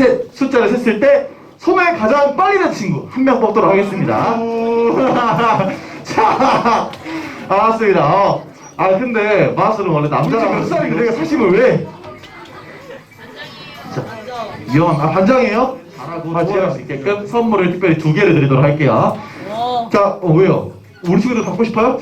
했을 때 손을 가장 빨리 된 친구 한 명 뽑도록 하겠습니다. 자, 알았습니다. 어. 아 근데 마술은 원래 남자가 몇 살인데 내가 사심을 왜? 자, 위험한 아 반장이에요? 잘하고 같이 할수 있게끔 선물을 특별히 두 개를 드리도록 할게요. 어. 자, 어, 왜요? 우리 친구들 갖고 싶어요?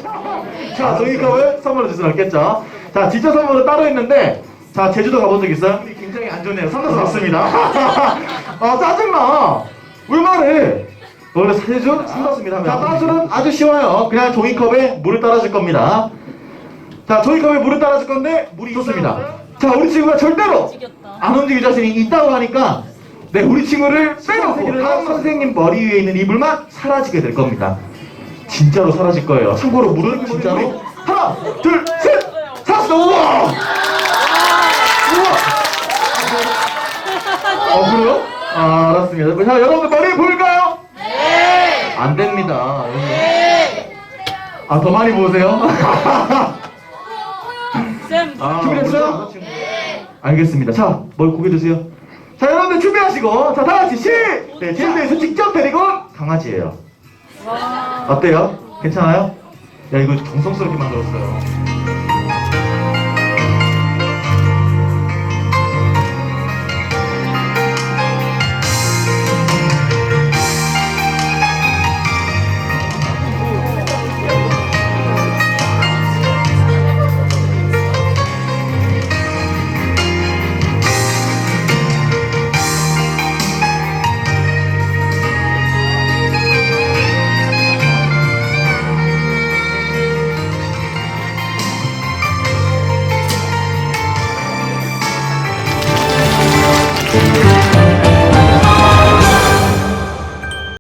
자, 저희가 왜 선물을 줄 수는 없겠죠? 자, 진짜 선물은 따로 있는데, 자, 제주도 가본 적 있어요? 굉장히 안 좋네요. 상당히 좋습니다. 아, 짜증나. 왜 말해? 원래 제주 상당습니다 하면. 자, 따주는 아주 쉬워요. 그냥 종이컵에 물을 따라줄 겁니다. 자, 종이컵에 물을 따라줄 건데, 물이 좋습니다. 자, 우리 친구가 절대로. 안 움직일 자신이 있다고 하니까 네 우리 친구를 빼놓고 다음 선생님 머리 위에 있는 이불만 사라지게 될 겁니다. 진짜로 사라질 거예요. 참고로 물은 진짜로 하나 둘셋 사라졌어 우와 우와 어 그래요? 아 알았습니다. 자 여러분들 머리 보일까요? 네. 안 됩니다. 네. 아 더 많이 보세요. 쌤. 아, 준비됐어요? 알겠습니다. 자, 뭘 고개 드세요. 자, 여러분들 준비하시고, 자, 다 같이 시! 네, 제주도에서 직접 데리고 온 강아지예요. 와. 어때요? 괜찮아요? 야, 이거 정성스럽게 만들었어요.